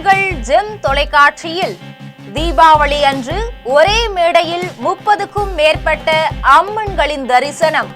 உங்கள் ஜெம் தொலைக்காட்சியில். தீபாவளி அன்று ஒரே மேடையில் முப்பதுக்கும் மேற்பட்ட அம்மன்களின் தரிசனம்.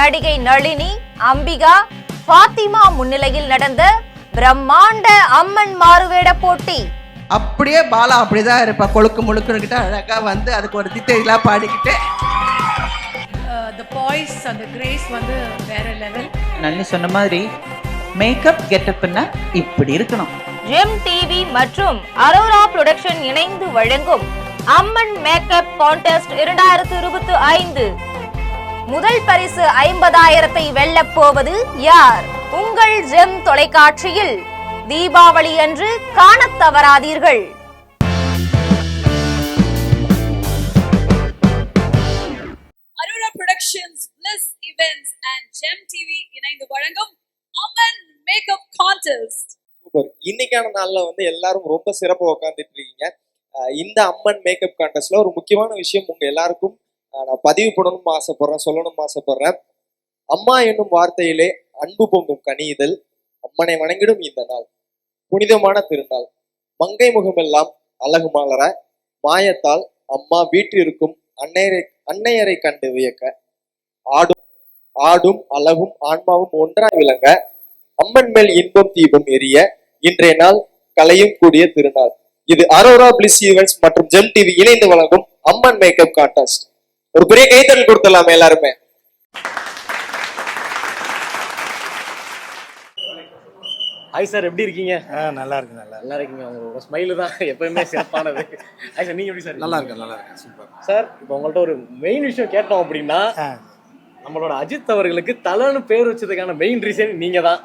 நடிகை நளினி அம்பிகா ஃபாத்திமா முன்னிலையில் நடந்த பிரம்மாண்ட அம்மன் மாறுவேட போட்டி. அப்படியே பாலா அப்படிதான் இருப்பா. கொழுக்கு முழுக்குன்னுக்கிட்ட அழகா வந்து அதுக்கு ஒரு திட்டையெல்லாம் பாடிக்கிட்டு. த பாய்ஸ் அந்த கிரேஸ் வந்து வேற லெவல் நல்லி சொன்ன மாதிரி மேக்கப் கெட்டப்னா இப்படி இருக்கணும். ஜெம் டிவி மற்றும் அரோரா புரொடக்ஷன் இணைந்து வழங்கும் அம்மன் மேக்கப் கான்டெஸ்ட் இரண்டாயிரத்து இருபத்தி ஐந்து. முதல் பரிசு ஐம்பதாயிரத்தை வெல்லப் போவது யார்? உங்கள் ஜெம் தொலைக்காட்சியில் தீபாவளி அன்று காணத் தவறாதீர்கள். Aurora productions plus events and Gem TV இணைந்து வழங்கும் அமன் மேக்கப் கான்டெஸ்ட் சூப்பர் இன்னைக்கான நாள்ல வந்து எல்லாரும் ரொம்ப சிறப்பா உட்காந்துட்டு இருக்கீங்க. இந்த அம்மன் மேக்கப் கான்டெஸ்ட்ல ஒரு முக்கியமான விஷயம் உங்க எல்லாருக்கும் நான் பதிவு பண்ணணும்னு ஆசைப்படுறேன் சொல்லணும்னு ஆசைப்படுறேன். அம்மா என்னும் வார்த்தையிலே அன்பு பொங்கும் கனியுதல் அம்மனை வணங்கிடும் இந்த நாள். புனிதமான திருநாள். மங்கை முகமெல்லாம் அழகு மலர மாயத்தால் அம்மா வீற்றிருக்கும் அன்னையரை அன்னையரை கண்டு வியக்க. ஆடும் ஆடும் அழகும் ஆன்மாவும் ஒன்றாய் விளங்க அம்மன் மேல் இன்பம் தீபம் எரிய இன்றைய நாள் கலையும் கூடிய திருநாள். இது அரோரா பிளிஸ் ஈவெண்ட்ஸ் மற்றும் ஜெம் டிவி இணைந்து வழங்கும் அம்மன் மேக்கப் கான்டெஸ்ட் ஒரு பெரிய கைத்தறல் கொடுத்துடலாமே எல்லாருமே. ஹாய் சார் எப்படி இருக்கீங்க? ஆ நல்லா இருக்கு நல்லா நல்லா இருக்கீங்க. உங்களோட ஸ்மைலு தான் எப்பயுமே சிறப்பானது. ஹாய் சார் நீங்க எப்படி சார் நல்லா இருக்கு நல்லா இருக்கு சூப்பர் சார் இப்போ உங்கள்ட்ட ஒரு மெயின் விஷயம் கேட்டோம் அப்படின்னா நம்மளோட அஜித் அவர்களுக்கு தலைன்னு பேர் வச்சதுக்கான மெயின் ரீசன் நீங்க தான்.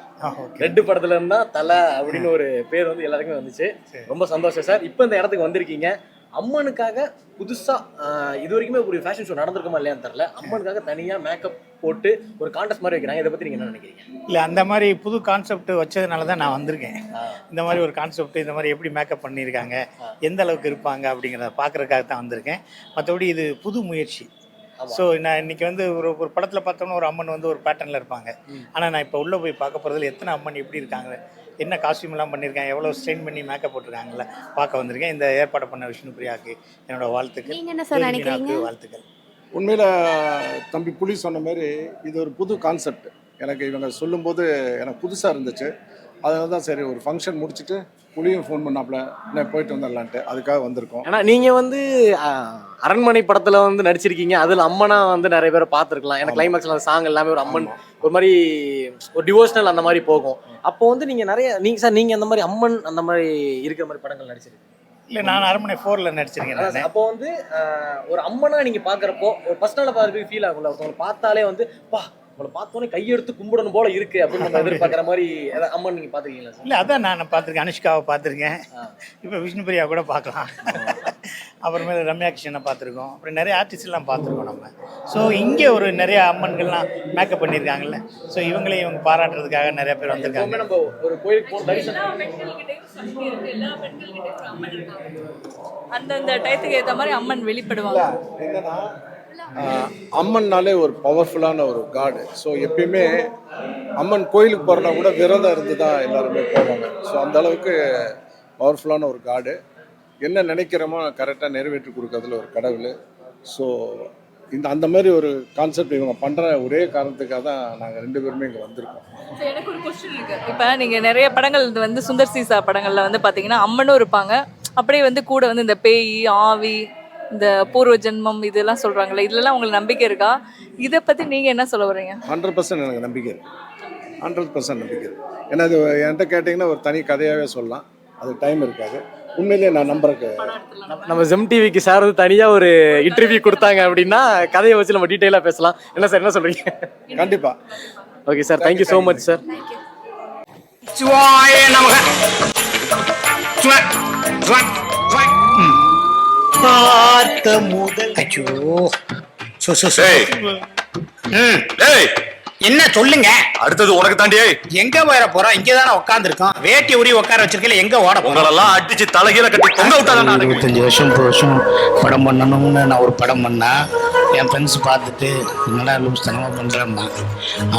ரெட்டு படத்துல இருந்தா தலை அப்படின்னு ஒரு பேர் வந்து எல்லாருக்குமே வந்துச்சு. ரொம்ப சந்தோஷம் சார் இப்போ இந்த இடத்துக்கு வந்திருக்கீங்க. அம்மனுக்காக புதுசா ஆஹ், இது வரைக்குமே ஒரு ஃபேஷன் ஷோ நடந்திருக்குமா இல்லையான்னு தெரியல. அம்மனுக்காக தனியா மேக்கப் போட்டு ஒரு கான்டெஸ்ட் மாதிரி வைக்கிறாங்க. இதை பத்தி நீங்க என்ன நினைக்கிறீங்க? இல்லை அந்த மாதிரி புது கான்செப்ட் வச்சதுனால தான் நான் வந்திருக்கேன். இந்த மாதிரி ஒரு கான்செப்ட் இந்த மாதிரி எப்படி மேக்கப் பண்ணியிருக்காங்க எந்த அளவுக்கு இருப்பாங்க அப்படிங்கிறத பார்க்கறதுக்காக தான் வந்திருக்கேன். மற்றபடி இது புது முயற்சி. ஸோ நான் இன்னைக்கு வந்து ஒரு ஒரு படத்தில் பார்த்தோம்னா ஒரு அம்மன் வந்து ஒரு பேட்டர்னில் இருப்பாங்க. ஆனால் நான் இப்போ உள்ளே போய் பார்க்க போகிறதுல எத்தனை அம்மன் எப்படி இருக்காங்க? என்ன காஸ்டியூம் எல்லாம் பண்ணியிருக்காங்க எவ்வளோ ஸ்ட்ரெயின் பண்ணி மேக்கப் போட்டிருக்காங்கல்ல பார்க்க வந்திருக்கேன். இந்த ஏற்பாடு பண்ண விஷ்ணு பிரியாவுக்கு என்னோட வாழ்த்துக்கள். என்ன சார் நினைக்கிறீங்க? வாழ்த்துக்கள். உண்மையில் தம்பி புலி சொன்ன மாதிரி இது ஒரு புது கான்செப்ட் எனக்கு இவங்க சொல்லும்போது எனக்கு புதுசாக இருந்துச்சு. அதனால தான் சரி ஒரு ஃபங்க்ஷன் முடிச்சுட்டு புலியும் ஃபோன் பண்ணாப்புல. நான் போயிட்டு வந்துடலான்ட்டு. அதுக்காக வந்திருக்கோம். ஏன்னா நீங்க வந்து அரண்மனை படத்துல வந்து நடிச்சிருக்கீங்க. அதுல அம்மனா வந்து நிறைய பேரை பார்த்துருக்கலாம். ஏன்னா. கிளைமேக்ஸ்ல அந்த சாங் எல்லாமே ஒரு அம்மன். ஒரு மாதிரி ஒரு டிவோஷனல் அந்த மாதிரி போகும். அப்போ வந்து நீங்க நிறைய நீங்க சார் நீங்க அந்த மாதிரி அம்மன் அந்த மாதிரி இருக்கிற மாதிரி படங்கள் நடிச்சிருக்கீங்க. இல்லை நான் அரண்மனை ஃபோரில் நடிச்சிருக்கேன் அப்போ வந்து ஒரு அம்மனா நீங்க பாக்குறப்போ ஒரு பர்சனலா பார்க்க ஃபீல் ஆகும்ல. ஒருத்தவங்களை பார்த்தாலே வந்து பா உங்களை பார்த்தோன்னே கையெடுத்து கும்பிடணும் போல இருக்கு அப்படின்னு நம்ம எதிர்பார்க்குற மாதிரி ஏதாவது அம்மன் நீங்க பாத்துருக்கீங்களா சார்? இல்லை அதான் நான் பார்த்துருக்கேன். அனுஷ்காவை பார்த்துருக்கேன். இப்போ விஷ்ணுபிரியா கூட பார்க்கலாம். அப்புறமேல ரம்யா கிருஷ்ணனை பார்த்துருக்கோம். அப்புறம் நிறைய ஆர்டிஸ்ட் எல்லாம் பார்த்துருக்கோம் நம்ம. ஸோ இங்கே ஒரு நிறைய அம்மன்கள்லாம் மேக்கப் பண்ணியிருக்காங்கல்ல. ஸோ இவங்களே இவங்க பாராட்டுறதுக்காக நிறைய பேர் வந்திருக்காங்க. நம்ம ஒரு கோயிலுக்கு போன தரிசனம். அந்தந்த டயத்துக்கு ஏத்த மாதிரி அம்மன் வெளிப்படுவாங்க. அம்மன்னாலே ஒரு பவர்ஃபுல்லான ஒரு காடு ஸோ எப்பயுமே அம்மன் கோயிலுக்கு போகிறனா கூட விரதம் இருந்து தான் எல்லாருமே போவாங்க. ஸோ அந்த அளவுக்கு பவர்ஃபுல்லான ஒரு காடு என்ன நினைக்கிறோமோ கரெக்டாக நிறைவேற்றி கொடுக்கறதுல ஒரு கடவுள். ஸோ இந்த அந்த மாதிரி ஒரு கான்செப்ட் இவங்க பண்ணுற ஒரே காரணத்துக்காக தான் நாங்கள் ரெண்டு பேருமே இங்கே வந்திருக்கோம். எனக்கு ஒரு கொஸ்டின் இருக்கு. இப்ப நீங்க நிறைய படங்கள் வந்து சுந்தர் சீசா படங்கள்ல வந்து பாத்தீங்கன்னா அம்மனும் இருப்பாங்க. அப்படியே வந்து கூட வந்து இந்த பேய் ஆவி இந்த பூர்வ ஜென்மம் இதெல்லாம் சொல்றாங்கல்ல இதுலலாம் உங்களுக்கு நம்பிக்கை இருக்கா? இதை பத்தி நீங்க என்ன சொல்ல வர்றீங்க? ஹண்ட்ரட் பர்சன்ட் எனக்கு நம்பிக்கை இருக்குது ஹண்ட்ரட் பர்சன்ட் நம்பிக்கை இருக்குது ஏன்னா அது என்கிட்ட கேட்டிங்கன்னா ஒரு தனி கதையாகவே சொல்லலாம். அது டைம் இருக்காது. உண்மையிலேயே நான் நம்புறக்கு நம்ம ஜெம் டிவிக்கு சார் வந்து தனியா ஒரு இன்டர்வியூ கொடுத்தாங்க அப்படின்னா கதையை வச்சு நம்ம டீட்டெயிலா பேசலாம். என்ன சார் என்ன சொல்றீங்க? கண்டிப்பாக okay sir thank you so much sir பார்த்த முதல் ஐயோ. So, so, so. ம், டேய் என்ன சொல்லுங்க? அடுத்தது உனக்கு தாண்டி எங்க போயிட போறோம் இங்க தானே உட்கார்ந்து இருக்கோம் வேட்டி உரி உட்கார வச்சிருக்கல எங்க ஓட போறோம் உங்களெல்லாம் அடிச்சு தலைகீழ கட்டி தொங்க விட்டாதான் இருபத்தஞ்சு வருஷம் முப்பது வருஷம் படம் பண்ணணும்னு நான் ஒரு படம் பண்ணா என் ஃப்ரெண்ட்ஸ் பார்த்துட்டு என்னடா லூஸ் தனமா பண்றேம்மா?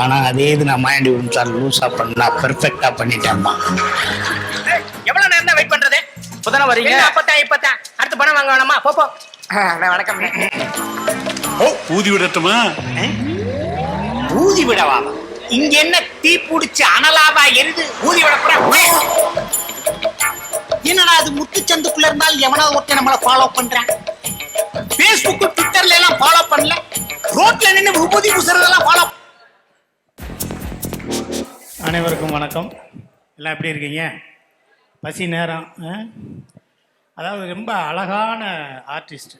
ஆனா அதே இது நான் மைண்ட் சார் லூஸா பண்ணா பெர்ஃபெக்டா பண்ணிட்டேம்மா. எவ்வளவு நேரம் வெயிட் பண்றது? இப்பதானே வரீங்க? அப்பத்தான் இப்பத்தான் அடுத்த படம் வாங்க வேணாமா? போ போ. வணக்கம். ஊதி விடட்டுமா? ஊதி விடவா? இங்க என்ன தீ புடிச்சு அனலாவா எரிது? ஊதி விட என்னடா அது முத்துச்சந்துக்குள்ள இருந்தால் எவனாவது ஒருத்தன் நம்மள ஃபாலோ பண்றான் Facebook ட்விட்டர்ல எல்லாம் ஃபாலோ பண்ணல. ரோட்ல நின்னு விபூதி பூசுறதெல்லாம் ஃபாலோ அனைவருக்கும் வணக்கம். எல்லாம் எப்படி இருக்கீங்க? பசி நேரம்? அதாவது ரொம்ப அழகான ஆர்டிஸ்ட்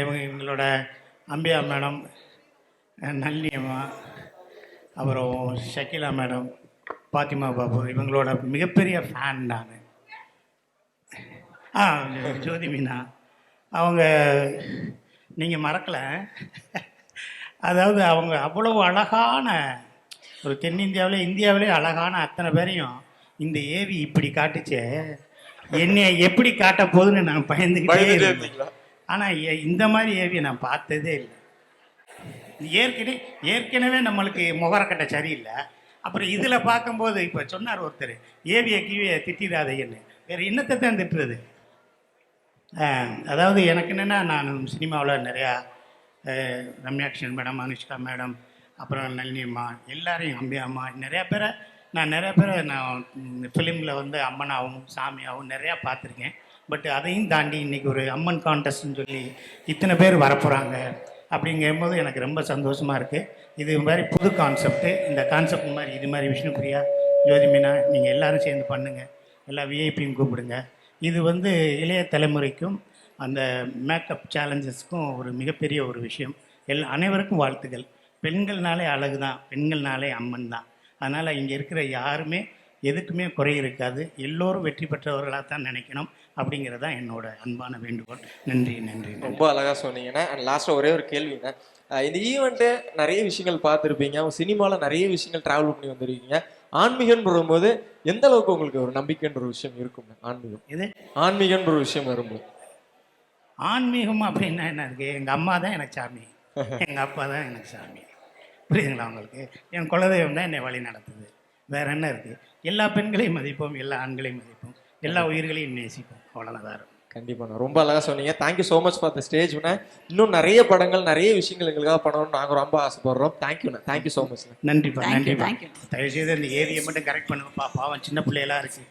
இவங்க இவங்களோட அம்பியா மேடம் நல்லி அம்மா அப்புறம் ஷக்கிலா மேடம் பாத்திமா பாபு இவங்களோட மிகப்பெரிய ஃபேன் நான். ஆ ஜோதி மீனா. அவங்க நீங்கள் மறக்கலை. அதாவது அவங்க அவ்வளவு அழகான ஒரு தென்னிந்தியாவிலே இந்தியாவிலே அழகான அத்தனை பேரையும் இந்த ஏவி இப்படி காட்டுச்சே. என்னை எப்படி காட்ட போகுதுன்னு நான் பயந்துக்கிட்டே? ஆனால் இந்த மாதிரி ஏவி நான் பார்த்ததே இல்லை. ஏற்கனவே ஏற்கனவே நம்மளுக்கு முகரக்கட்டை சரியில்லை. அப்புறம் இதில் பார்க்கும்போது இப்போ சொன்னார் ஒருத்தர் ஏவியை கீவியை திட்டிடாதைன்னு வேறு என்னத்தை தான் திட்டுறது? அதாவது எனக்கு என்னென்னா நான் சினிமாவில் நிறையா ஆஹ், ரம்யா கிருஷ்ணன் மேடம் அனுஷ்கா மேடம் அப்புறம் நளினி அம்மா எல்லாரையும் அம்பி அம்மா நிறையா பேரை நான் நிறைய பேர் நான் ஃபிலிமில் வந்து அம்மனாகவும் சாமியாகவும் நிறையா பார்த்துருக்கேன். பட் அதையும் தாண்டி இன்றைக்கி ஒரு அம்மன் கான்டெஸ்ட்னு சொல்லி இத்தனை பேர் வரப்போகிறாங்க அப்படிங்கும்போது எனக்கு ரொம்ப சந்தோஷமாக இருக்குது இது மாதிரி புது கான்செப்ட்டு இந்த கான்செப்ட் மாதிரி இது மாதிரி விஷ்ணுபிரியா ஜோதிமீனா நீங்கள் எல்லாரும் சேர்ந்து பண்ணுங்கள் எல்லா விஐபியும் கூப்பிடுங்க. இது வந்து இளைய தலைமுறைக்கும் அந்த மேக்கப் சேலஞ்சஸ்க்கும் ஒரு மிகப்பெரிய ஒரு விஷயம். எல் அனைவருக்கும் வாழ்த்துக்கள். பெண்கள்னாலே அழகு தான் பெண்கள்னாலே அம்மன் தான். அதனால் இங்கே இருக்கிற யாருமே எதுக்குமே குறை இருக்காது. எல்லோரும் வெற்றி பெற்றவர்களாக தான் நினைக்கணும் அப்படிங்கிறது தான் என்னோட அன்பான வேண்டுகோள். நன்றி நன்றி ரொம்ப அழகா சொன்னீங்கண்ணே அண்ட் லாஸ்ட்டாக ஒரே ஒரு அஹ் இந்த ஈவெண்ட்டு நிறைய விஷயங்கள் பார்த்துருப்பீங்க. சினிமாவில் நிறைய விஷயங்கள் ட்ராவல் பண்ணி வந்திருக்கீங்க. ஆன்மீகம்னு வரும்போது எந்த அளவுக்கு உங்களுக்கு ஒரு நம்பிக்கைன்ற ஒரு விஷயம் இருக்கும் ஆன்மீகம். இது ஆன்மீகம்ன்ற ஒரு விஷயம் வரும்போது. ஆன்மீகம் அப்படின்னா என்ன இருக்குது எங்கள் அம்மா தான் எனக்கு சாமி. எங்கள் அப்பா தான் எனக்கு சாமி. புரியுதுங்களா உங்களுக்கு? என் குலதெய்வம் தான் என்னை வழி நடத்துது. வேற என்ன இருக்குது எல்லா பெண்களையும் மதிப்போம் எல்லா ஆண்களையும் மதிப்போம் எல்லா உயிர்களையும் நேசிப்போம். அவ்வளோதான் இருக்கும் கண்டிப்பாண்ணா ரொம்ப அழகா சொன்னீங்க. Thank you so much for the ஸ்டேஜ்ண்ணே இன்னும் நிறைய படங்கள் நிறைய விஷயங்கள் எங்களுக்காக பண்ணணும்னு நாங்கள் ரொம்ப ஆசைப்படுறோம். தேங்க்யூண்ணா தேங்க்யூ ஸோ மச்ண்ணே நன்றிப்பா Thank you, நன்றிப்பா thank you. தயவுசெய்து இந்த ஏரியை மட்டும் கரெக்ட் பண்ணுங்கப்பா பாவம் சின்ன பிள்ளையெல்லாம் இருக்கு.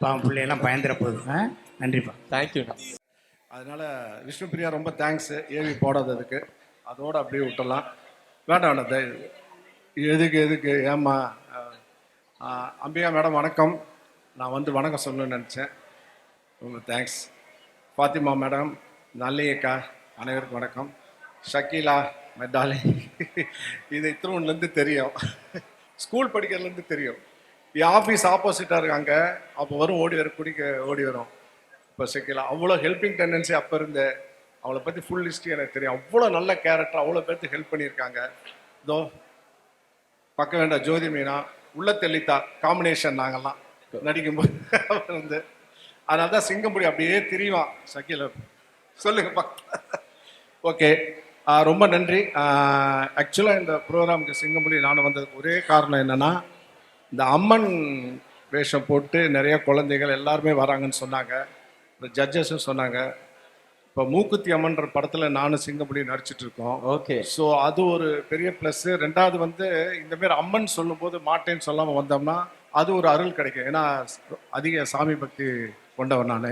பாவம் பிள்ளையெல்லாம் பயந்துட போகுது. ஆ? நன்றிப்பா தேங்க்யூண்ணா அதனால விஷ்ணுபிரியா ரொம்ப தேங்க்ஸ் ஏவி போடாததுக்கு. அதோட அப்படியே விட்டுறலாம் வேண்டாம் வேண்டாம். தயவு எதுக்கு எதுக்கு? ஏம்மா? அம்பிகா மேடம் வணக்கம். நான் வந்து வணக்கம் சொல்லணும்னு நினச்சேன். ரொம்ப தேங்க்ஸ் ஃபாத்திமா மேடம் நல்லையக்கா அனைவருக்கும் வணக்கம். ஷக்கீலா மெட்டாலி இது இத்திரூன்லேருந்து தெரியும். ஸ்கூல் படிக்கிறதுலேருந்து தெரியும். என் ஆஃபீஸ் ஆப்போசிட்டாக இருக்காங்க. அப்போ வரும் ஓடி வரும் குடிக்க ஓடி வரும். இப்போ ஷக்கீலா அவ்வளோ ஹெல்பிங் டெண்டன்சி அப்போ இருந்தேன் அவளை பற்றி ஃபுல் ஹிஸ்ட்ரி எனக்கு தெரியும். அவ்வளோ நல்ல கேரக்டர் அவ்வளோ பேர்த்து ஹெல்ப் பண்ணியிருக்காங்க. இதோ பக்க வேண்டாம் ஜோதி மீனா உள்ள தெளித்தா காம்பினேஷன் நாங்கள்லாம் நடிக்கும்போது வந்து அதனால தான் சிங்கம்புடி அப்படியே திரிவான். சக்கில சொல்லுங்கப்பா. ஓகே ரொம்ப நன்றி. ஆக்சுவலாக இந்த ப்ரோக்ராமுக்கு சிங்கம்புடி நான் வந்ததுக்கு ஒரே காரணம் என்னன்னா இந்த அம்மன் வேஷம் போட்டு நிறைய குழந்தைகள் எல்லாருமே வராங்கன்னு சொன்னாங்க. இந்த ஜட்ஜஸும் சொன்னாங்க. இப்போ மூக்குத்தி அம்மன்ற படத்தில் நானும் சிங்கம்புடி நடிச்சிட்டு இருக்கோம். ஓகே. ஸோ அது ஒரு பெரிய ப்ளஸ்ஸு ரெண்டாவது வந்து இந்த மாதிரி அம்மன் சொல்லும்போது மாட்டேன்னு சொல்லாமல் வந்தோம்னா அது ஒரு அருள் கிடைக்கும். ஏன்னா அதிக சாமி பக்தி கொண்டவன் நான்.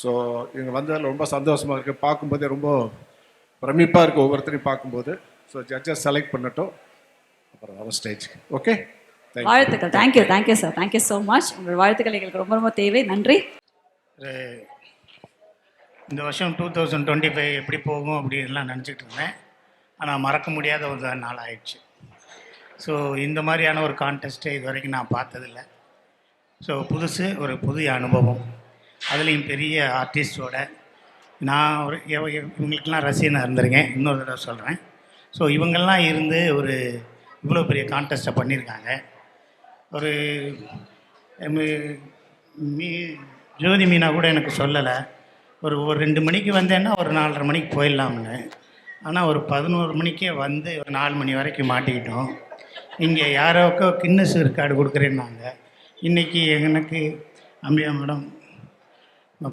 ஸோ இவங்க வந்ததில் ரொம்ப சந்தோஷமாக இருக்குது பார்க்கும்போதே ரொம்ப பிரமிப்பாக இருக்குது ஒவ்வொருத்தரையும் பார்க்கும்போது. ஸோ ஜட்ஜஸ் செலக்ட் பண்ணட்டும். அப்புறம் வர ஸ்டேஜ் ஓகே தேங்க்யூ வாழ்த்துக்கள். Thank you thank you sir thank you so much உங்கள் வாழ்த்துக்கள் எங்களுக்கு ரொம்ப ரொம்ப தேவை. நன்றி. இந்த வருஷம் டூ தௌசண்ட் டுவெண்ட்டி ஃபைவ் எப்படி போகும் அப்படின்லாம் நினச்சிட்டு இருந்தேன். ஆனால் மறக்க முடியாத ஒரு நாள் ஆயிடுச்சு. ஸோ இந்த மாதிரியான ஒரு கான்டெஸ்ட்டு இது வரைக்கும் நான் பார்த்ததில்ல. ஸோ புதுசு ஒரு புதிய அனுபவம். அதுலேயும் பெரிய ஆர்டிஸ்டோட நான் ஒரு இவங்களுக்கெல்லாம் ரசிகனாக இருந்திருக்கேன். இன்னொரு தடவை சொல்கிறேன் ஸோ இவங்கெல்லாம் இருந்து ஒரு இவ்வளோ பெரிய கான்டெஸ்ட்டை பண்ணியிருக்காங்க. ஒரு மீ ஜோதி மீனா கூட எனக்கு சொல்லலை. ஒரு ஒரு ரெண்டு மணிக்கு வந்தேன்னா ஒரு நாலரை மணிக்கு போயிடலாம்னு. ஆனால் ஒரு பதினோரு மணிக்கே வந்து ஒரு நாலு மணி வரைக்கும் மாட்டிக்கிட்டோம். இங்கே யாரோக்கோ கின்னஸ் ரெக்கார்டு கொடுக்குறேன்னாங்க. இன்றைக்கி எனக்கு Ambiya madam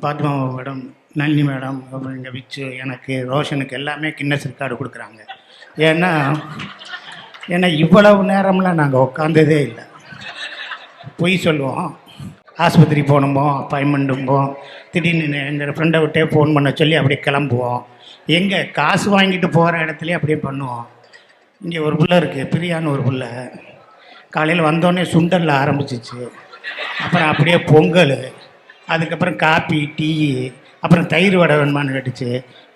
Padma madam Nalini madam அப்புறம் இங்கே விச்சு எனக்கு ரோஷனுக்கு எல்லாமே கின்னஸ் ரெக்கார்டு கொடுக்குறாங்க. ஏன்னா ஏன்னா இவ்வளவு நேரம்லாம் நாங்கள் உட்காந்ததே இல்லை. பொய் சொல்லுவோம். ஆஸ்பத்திரி போகணுமோ அப்பாயின்மெண்ட்டும்போம் திடீர்னு எங்கள் ஃப்ரெண்டை விட்டே ஃபோன் பண்ண சொல்லி அப்படியே கிளம்புவோம். எங்கே காசு வாங்கிட்டு போகிற இடத்துலையே அப்படியே பண்ணுவோம். இங்கே ஒரு பிள்ளை இருக்குது பிரியான்னு ஒரு புள்ள. காலையில் வந்தோடனே சுண்டலில் ஆரம்பிச்சிச்சு. அப்புறம் அப்படியே பொங்கல் அதுக்கப்புறம் காப்பி டீ அப்புறம் தயிர் வடை வேணுமான்னு கேட்டுச்சு.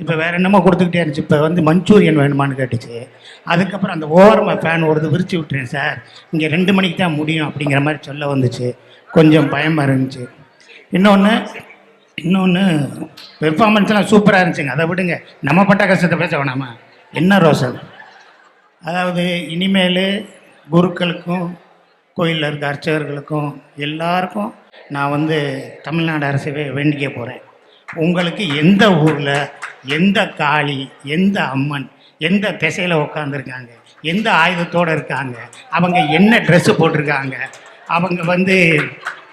இப்போ வேறு என்னமோ கொடுத்துக்கிட்டே இருந்துச்சு. இப்போ வந்து மஞ்சூரியன் வேணுமான்னு கேட்டுச்சு. அதுக்கப்புறம் அந்த ஓரமாக ஃபேன் ஓடுது விரிச்சு விட்டுறேன் சார். இங்கே ரெண்டு மணிக்கு தான் முடியும் அப்படிங்கிற மாதிரி சொல்ல வந்துச்சு. கொஞ்சம் பயமாக இருந்துச்சு. இன்னொன்று இன்னொன்று பெர்ஃபார்மன்ஸ்லாம் சூப்பராக இருந்துச்சுங்க. அதை விடுங்க. நம்ம பட்ட கஷ்டத்தை பேச வேணாமா? என்ன ரோசன்? அதாவது இனிமேல் குருக்களுக்கும் கோயிலில் இருக்க அர்ச்சகர்களுக்கும் எல்லாருக்கும் நான் வந்து தமிழ்நாடு அரசவே வேண்டிக்க போகிறேன் உங்களுக்கு எந்த ஊரில் எந்த காளி எந்த அம்மன் எந்த திசையில் உட்காந்துருக்காங்க எந்த ஆயுதத்தோடு இருக்காங்க அவங்க என்ன ட்ரெஸ்ஸு போட்டிருக்காங்க அவங்க வந்து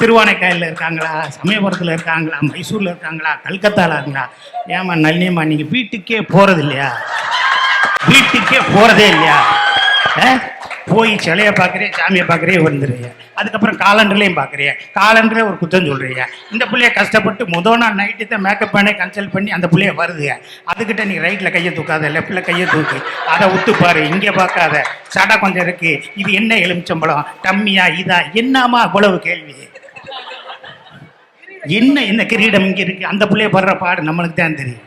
திருவானைக்காயில் இருக்காங்களா சமயபுரத்தில் இருக்காங்களா மைசூரில் இருக்காங்களா கல்கத்தாவில் இருக்காங்களா? ஏமா நளினியம்மா நீங்கள் வீட்டுக்கே போகிறது இல்லையா வீட்டுக்கே போகிறதே இல்லையா? ஆ? போய் சிலையை பார்க்குறேன் சாமியை பார்க்குறே வந்துடுறீங்க அதுக்கப்புறம் காலண்டர்லையும் பார்க்குறீங்க காலண்டரே ஒரு குத்தம் சொல்கிறீங்க இந்த பிள்ளைய கஷ்டப்பட்டு முதல் நாள் நைட்டு தான் மேக்கப் பண்ணி கன்சல்ட் பண்ணி அந்த பிள்ளைய வருதுங்க அதுக்கிட்ட நீ ரைட்டில் கையை தூக்காத லெஃப்டில் கையை தூக்கு. அதை உத்து இங்கே பார்க்காத. சடை கொஞ்சம் இருக்குது இது என்ன எலுமிச்சம்பழம்? டம்மியா இதா? என்னம்மா அவ்வளவு கேள்வி? என்ன என்ன கிரீடம் இங்கே இருக்குது அந்த பிள்ளைய படுற பாடு நம்மளுக்கு தான் தெரியும்.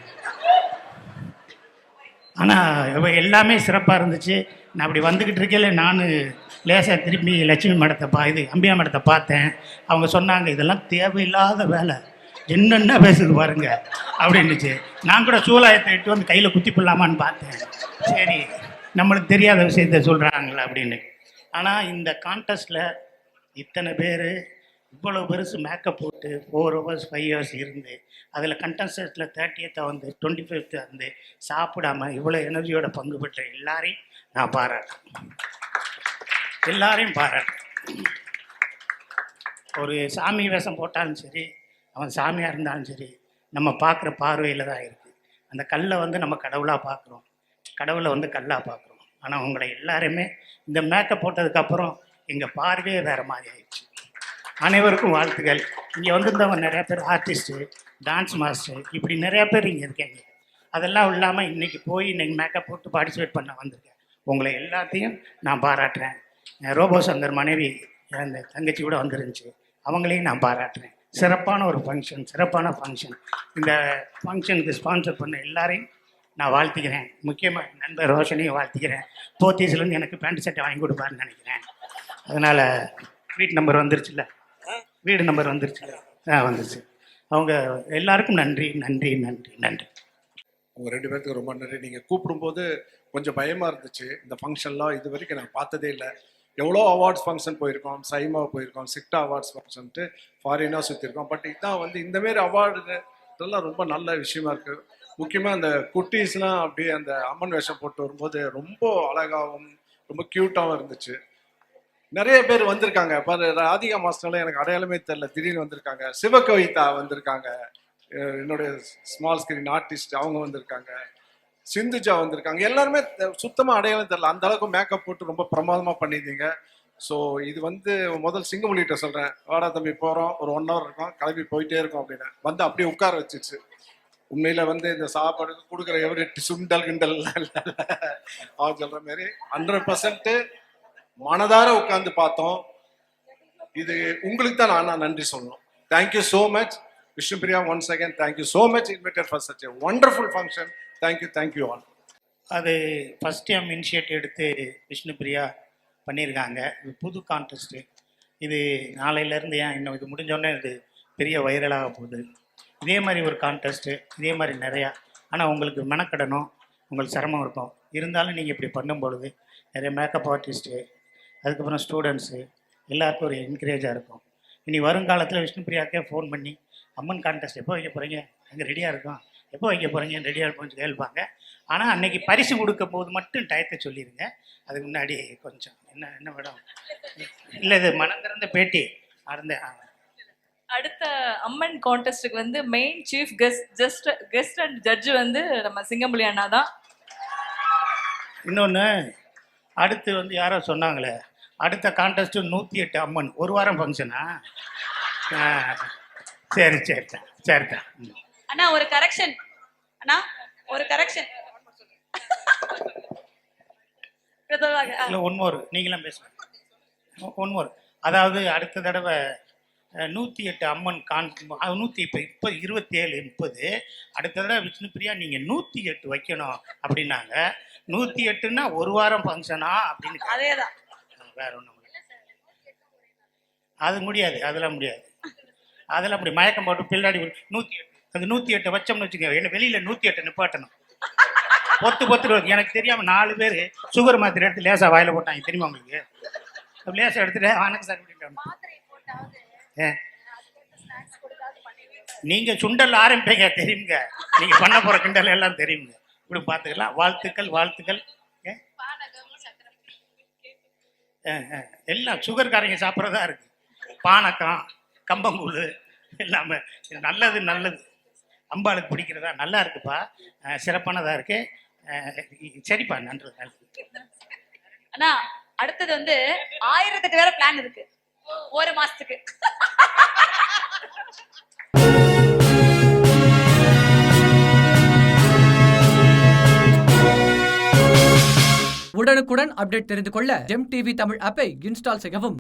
ஆனால் எல்லாமே சிறப்பாக இருந்துச்சு. நான் அப்படி வந்துக்கிட்டு இருக்கையில நான் லேசாக திரும்பி லட்சுமி மடத்தை பா இது அம்பியா மடத்தை பார்த்தேன். அவங்க சொன்னாங்க இதெல்லாம் தேவையில்லாத வேலை. என்னென்ன பேசுது பாருங்க அப்படின்னுச்சு. நான் கூட சூலாயத்தை இட்டு வந்து கையில் குத்தி போடலாமான்னு பார்த்தேன். சரி நம்மளுக்கு தெரியாத விஷயத்த சொல்கிறாங்களே அப்படின்னு. ஆனால் இந்த கான்டெஸ்ட்டில் இத்தனை பேர் இவ்வளோ பெருசு மேக்கப் போட்டு ஃபோர் ஹவர்ஸ் ஃபைவ் ஹவர்ஸ் இருந்து அதில் கண்டஸ்டன்ஸில் தேர்ட்டியத்தை வந்து டுவெண்ட்டி ஃபிஃப்த்து வந்து சாப்பிடாம இவ்வளோ எனர்ஜியோட பங்கு பெற்ற எல்லாரையும் நான் பாராட்டேன் எல்லாரையும் பாராட்டேன் ஒரு சாமி வேஷம் போட்டாலும் சரி அவன் சாமியாக இருந்தாலும் சரி நம்ம பார்க்குற பார்வையில் தான் இருக்குது அந்த கல்லை வந்து நம்ம கடவுளாக பார்க்குறோம். கடவுளை வந்து கல்லாக பார்க்குறோம். ஆனால் உங்களை எல்லாருமே இந்த மேக்கப் போட்டதுக்கப்புறம் எங்கள் பார்வையே வேறு மாதிரி ஆயிடுச்சு. அனைவருக்கும் வாழ்த்துக்கள். இங்கே வந்திருந்தவங்க நிறையா பேர் ஆர்டிஸ்ட்டு டான்ஸ் மாஸ்டர் இப்படி நிறையா பேர் இங்கே இருக்கீங்க. அதெல்லாம் இல்லாமல் இன்றைக்கி போய் இன்றைக்கி மேக்கப் போட்டு பார்ட்டிசிபேட் பண்ண வந்திருக்கேன். உங்களை எல்லாத்தையும் நான் பாராட்டுறேன். ரோபோ சங்கர் மனைவி அந்த தங்கச்சி கூட வந்துருந்துச்சு. அவங்களையும் நான் பாராட்டுறேன். சிறப்பான ஒரு ஃபங்க்ஷன் சிறப்பான ஃபங்க்ஷன் இந்த ஃபங்க்ஷனுக்கு ஸ்பான்சர் பண்ண எல்லாரையும் நான் வாழ்த்துக்கிறேன். முக்கியமாக நண்பர் ரோஷனையும் வாழ்த்துக்கிறேன். போத்தீஸ்லேருந்து எனக்கு பேண்ட் சட்டை வாங்கி கொடுப்பாருன்னு நினைக்கிறேன். அதனால் வீட்டு நம்பர் வந்துருச்சுல்ல? வீடு நம்பர் வந்துருச்சுல்ல? ஆ வந்துருச்சு. அவங்க எல்லாருக்கும் நன்றி நன்றி நன்றி நன்றி. உங்கள் ரெண்டு பேர்த்துக்கு ரொம்ப நன்றி. நீங்கள் கூப்பிடும்போது கொஞ்சம் பயமா இருந்துச்சு. இந்த ஃபங்க்ஷன்லாம் இது வரைக்கும் நான் பார்த்ததே இல்லை. எவ்வளோ அவார்ட்ஸ் ஃபங்க்ஷன் போயிருக்கோம் சைமா போயிருக்கோம் சிக்டா அவார்ட்ஸ் ஃபங்க்ஷன்ட்டு ஃபாரினாக சுற்றிருக்கோம் பட் இதான் வந்து இந்த மாரி அவார்டு இதெல்லாம் ரொம்ப நல்ல விஷயமா இருக்கு. முக்கியமாக அந்த குட்டீஸ்லாம் அப்படியே அந்த அம்மன் வேஷம் போட்டு வரும்போது ரொம்ப அழகாகவும் ரொம்ப க்யூட்டாகவும் இருந்துச்சு. நிறைய பேர் வந்திருக்காங்க. பாரு ராதிகா மாஸ்டர்லாம் எனக்கு அடையாளமே தெரில திடீர்னு வந்திருக்காங்க. சிவகவிதா வந்திருக்காங்க. என்னுடைய ஸ்மால் ஸ்கிரீன் ஆர்டிஸ்ட் அவங்க வந்திருக்காங்க. சிந்துஜா வந்திருக்காங்க. எல்லாருமே சுத்தமாக அடையாளம் தெரியல. அந்த அளவுக்கு மேக்கப் போட்டு ரொம்ப பிரமாதமாக பண்ணியிருந்தீங்க. ஸோ இது வந்து முதல் சிங்கமொழிகிட்ட சொல்கிறேன் வாடா தம்பி போகிறோம் ஒரு ஒன் ஹவர் இருக்கும். கிளம்பி போயிட்டே இருக்கோம் அப்படின்னு. வந்து அப்படியே உட்கார வச்சிச்சு. உண்மையில் வந்து இந்த சாப்பாடு கொடுக்குற எவரி சுண்டல் கிண்டல் அவங்க சொல்கிற மாதிரி ஹண்ட்ரட் பர்சன்ட்டு மனதார உட்காந்து பார்த்தோம். இது உங்களுக்கு தான் நான் நன்றி சொல்லணும். Thank you so much Vishnupriya once again thank you so much invited for such a wonderful function thank you thank you all அது ஃபஸ்ட் டைம் இனிஷியேட் எடுத்து விஷ்ணுபிரியா பண்ணியிருக்காங்க இது புது கான்டெஸ்ட்டு இது நாளையிலேருந்து ஏன் இன்னும் இது முடிஞ்சோடனே இது பெரிய வைரலாக போகுது. இதே மாதிரி ஒரு கான்டெஸ்ட்டு இதே மாதிரி நிறையா. ஆனால் உங்களுக்கு மெனக்கடணும். உங்களுக்கு சிரமம் இருக்கும். இருந்தாலும் நீங்கள் இப்படி பண்ணும் பொழுது நிறைய மேக்கப் ஆர்டிஸ்ட்டு அதுக்கப்புறம் ஸ்டூடெண்ட்ஸு எல்லாருக்கும் ஒரு என்கரேஜாக இருக்கும். இனி வருங்காலத்தில் விஷ்ணுபிரியாக்கே ஃபோன் பண்ணி அம்மன் கான்டெஸ்ட் எப்போ வைக்க போகிறீங்க அங்கே ரெடியாக இருக்கோம் எப்போ வைக்க போகிறீங்க ரெடியாக இருப்போம்னு கேட்பாங்க ஆனால் அன்னைக்கு பரிசு கொடுக்க போது மட்டும் டயத்தை சொல்லிடுங்க அதுக்கு முன்னாடி கொஞ்சம் என்ன என்ன மேடம்? இல்லை இது மனம் திறந்த பேட்டி. மறந்தேன் ஆ. அடுத்த அம்மன் கான்டெஸ்ட்டுக்கு வந்து main chief guest just guest and judge வந்து நம்ம சிங்கம்புலி அண்ணா தான். இன்னொன்று அடுத்து வந்து யாரோ சொன்னாங்களே அடுத்த கான்டெஸ்ட்டு நூற்றி எட்டு அம்மன். ஒரு வாரம் ஃபங்க்ஷனா சரி சரி தான் சரி தான் ம். அண்ணா ஒரு கரெக்ஷன் அண்ணா ஒரு கரெக்ஷன் இல்லை ஒன்மோர் நீங்களும் பேசுங்க. ஒன்மோர் அதாவது அடுத்த தடவை நூற்றி எட்டு அம்மன் கான் நூற்றி இப்போ இப்போ இருபத்தி ஏழு முப்பது. அடுத்த தடவை விஷ்ணுபிரியா நீங்கள் நூற்றி எட்டு வைக்கணும் அப்படின்னாங்க. நூற்றி எட்டுன்னா ஒரு வாரம் ஃபங்க்ஷனா அப்படின்னு. அதேதான். வேற ஒன்றும் அது முடியாது. அதெல்லாம் முடியாது. அதெல்லாம் அப்படி மயக்கம் போட்டு பின்னாடி நூற்றி எட்டு அது நூற்றி எட்டு வச்சோம்னு வச்சுக்கோங்க. என்ன வெளியில் நூற்றி எட்டு நிப்பாட்டணும். பொத்து பொத்து எனக்கு தெரியாமல் நாலு பேர் சுகர் மாத்திரை எடுத்து லேசாக வாயில் போட்டாங்க. தெரியுமா உங்களுக்கு? லேசாக எடுத்துட்டு வணக்கம் சார். அப்படின்ட்டு நீங்கள் சுண்டல் ஆரம்பிப்பீங்க தெரியுங்க. நீங்கள் பண்ண போகிற கிண்டல் எல்லாம் தெரியுங்க. இப்படி பார்த்துக்கலாம் வாழ்த்துக்கள் வாழ்த்துக்கள். ஏ? ஆ, ஆ. எல்லாம் சுகர்காரங்க சாப்பிட்றதா இருக்கு. பானக்கம் கம்பங்கூழ் எல்லாமே. நல்லது நல்லது. அம்பாளுக்கு பிடிக்கிறதா? நல்லா இருக்குப்பா. ஆ, சிறப்பானதா இருக்கு. சரிப்பா நன்றி. அண்ணா அடுத்தது வந்து ஆயிரத்துக்கு வேற பிளான் இருக்கு. ஒரு மாசத்துக்கு. உடனுக்குடன் அப்டேட் தெரிந்து கொள்ள ஜெம் டிவி தமிழ் ஆப்பை இன்ஸ்டால் செய்யவும்.